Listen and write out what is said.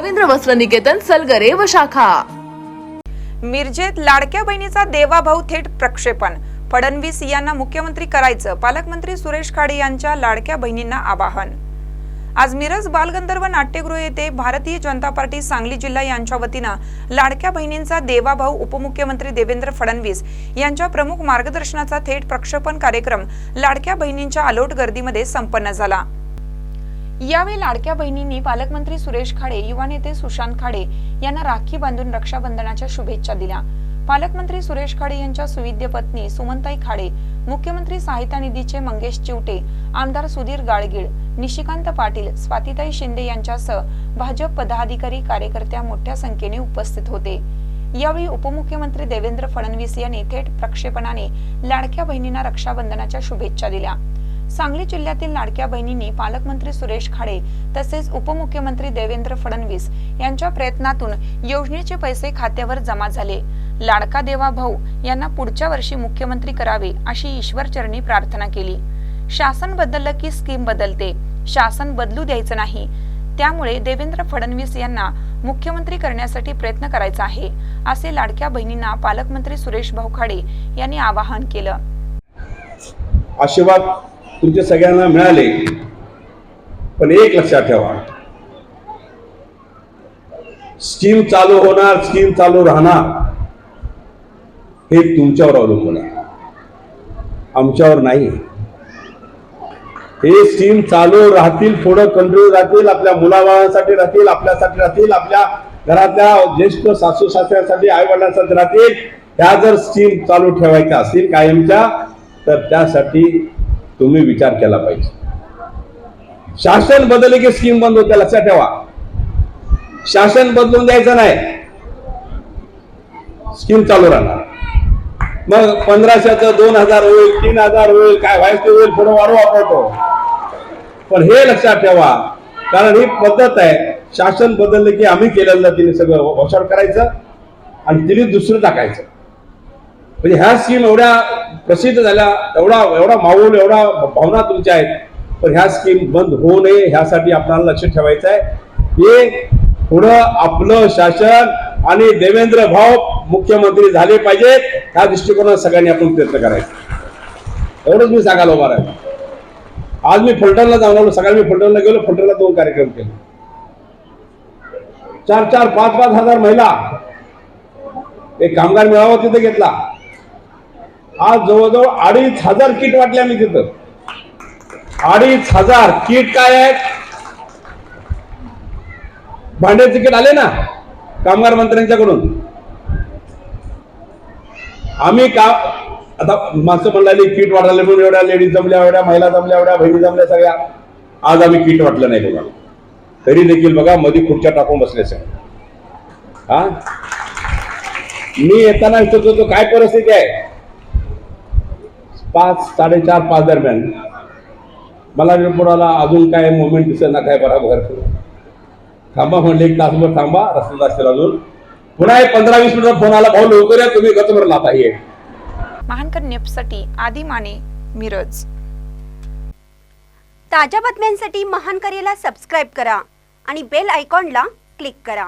रवींद्र वस्त्र निकेतन सलगरे व शाखा. मिरजेत लाडक्या बहिणीचा देवाभाऊ थेट प्रक्षेपण. फडणवीस यांना मुख्यमंत्री करायचं पालकमंत्री सुरेश खाडे यांच्या लाडक्या बहिणींना आवाहन. आज मिरज बालगंधर्व नाट्यगृह येथे भारतीय जनता पार्टी सांगली जिल्हा यांच्या वतीनं लाडक्या बहिणींचा देवाभाऊ उपमुख्यमंत्री देवेंद्र फडणवीस यांच्या प्रमुख मार्गदर्शनाचा थेट प्रक्षेपण कार्यक्रम लाडक्या बहिणींच्या अलोट गर्दीमध्ये संपन्न झाला. यावेळी लाडक्या बहिणींनी पालकमंत्री सुरेश खाडे युवा नेते सुशांत खाडे यांना राखी बांधून रक्षाबंधनाच्या शुभेच्छा दिल्या. पालकमंत्री सुरेश खाडे यांच्या सुविद्य पत्नी सुमनताई खाडे मुख्यमंत्री साहित्य निधीचे मंगेश चिवटे आमदार सुधीर गाडगीळ निशिकांत पाटील स्वातीताई शिंदे यांच्यासह भाजप पदाधिकारी कार्यकर्त्या मोठ्या संख्येने उपस्थित होते. यावेळी उपमुख्यमंत्री देवेंद्र फडणवीस यांनी थेट प्रक्षेपणाने लाडक्या बहिणींना रक्षाबंधनाच्या शुभेच्छा दिल्या. सांगली जिल्ह्यातील लाडक्या बहिणींनी पालकमंत्री सुरेश खाडे तसेच उपमुख्यमंत्री देवेंद्र फडणवीस यांच्या प्रयत्नातून योजनेचे पैसे खात्यावर जमा झाले. लाडका देवा भाऊ यांना पुढच्या वर्षी मुख्यमंत्री करावे अशी ईश्वरचरणी प्रार्थना केली. शासन बदललं की स्कीम बदलते. शासन बदलू द्यायचं नाही. त्यामुळे देवेंद्र फडणवीस यांना मुख्यमंत्री करण्यासाठी प्रयत्न करायचा आहे असे लाडक्या बहिणींना पालकमंत्री सुरेश भाऊ खाडे यांनी आवाहन केलं. आशीर्वाद तुमच्या सगळ्यांना मिळाले पण एक लक्षात ठेवा. स्कीम चालू होणार स्कीम चालू राहणार हे तुमच्यावर अवलंबून आहे. आमच्यावर नाही. हे स्कीम चालू राहतील पुढं कंटिन्यू राहतील आपल्या मुलाबाळांसाठी राहतील आपल्यासाठी राहतील आपल्या घरातल्या ज्येष्ठ सासू सासऱ्यांसाठी आई वडिलांसाठी राहतील. ह्या जर स्कीम चालू ठेवायच्या असतील कायमच्या तर त्यासाठी तुम्ही विचार केला पाहिजे. शासन बदलले की स्कीम बंद होते लक्षात ठेवा. शासन बदलून द्यायचं नाही. स्कीम चालू राहणार. मग पंधराशेचं दोन हजार होईल तीन हजार होईल काय व्हायचं होईल पुढे वाढू वापरतो पण हे लक्षात ठेवा कारण ही पद्धत आहे शासन बदललं की आम्ही केलेलं तिने सगळं वशावर करायचं आणि तिने दुसरं टाकायचं. म्हणजे ह्या स्कीम एवढ्या प्रसिद्ध झाल्या एवढा एवढा माहोल एवढा भावना तुमच्या आहेत. पण ह्या स्कीम बंद होऊ नये ह्यासाठी आपल्याला लक्ष ठेवायचं आहे. हे पुढं आपलं शासन आणि देवेंद्र भाऊ मुख्यमंत्री झाले पाहिजेत ह्या दृष्टिकोनात सगळ्यांनी आपण प्रयत्न करायचा. एवढंच मी सांगायला उभा आहे आज मी फलटणला जाऊन आलो सकाळी मी फलटणला गेलो फलटणला दोन कार्यक्रम केले. चार चार पाच पाच हजार महिला एक कामगार मेळावा तिथे घेतला. आज जवळजवळ अडीच हजार किट वाटले आम्ही तिथं. अडीच हजार किट काय आहेत? भांड्याचे किट आले ना कामगार मंत्र्यांच्याकडून. आम्ही का आता माणसं म्हणले किट वाटायला म्हणून एवढ्या लेडीज जमल्या एवढ्या महिला जमल्या एवढ्या बहिणी जमल्या सगळ्या. आज आम्ही किट वाटलं नाही बघा. तरी देखील बघा मध्ये खुर्च्या टाकून बसले सगळ्या हा? मी येताना विचारतो तो काय परिस्थिती आहे? पाच साडेचार पाच दरम्यान. मला रिपोर्टाला अजून काय मुवमेंट दिसत ना काय बरोबर थांबा म्हणले एक तासभर थांबा रस्त्यात असेल अजून. पुन्हा एक पंधरा वीस मिनिट फोन आला भाऊ लवकर या तुम्ही गतभर लाता ये. महानकर न्यूजसाठी आदी माने मिरज. ताज्या बातम्यांसाठी महान करेला सबस्क्राईब करा आणि बेल आयकॉनला क्लिक करा.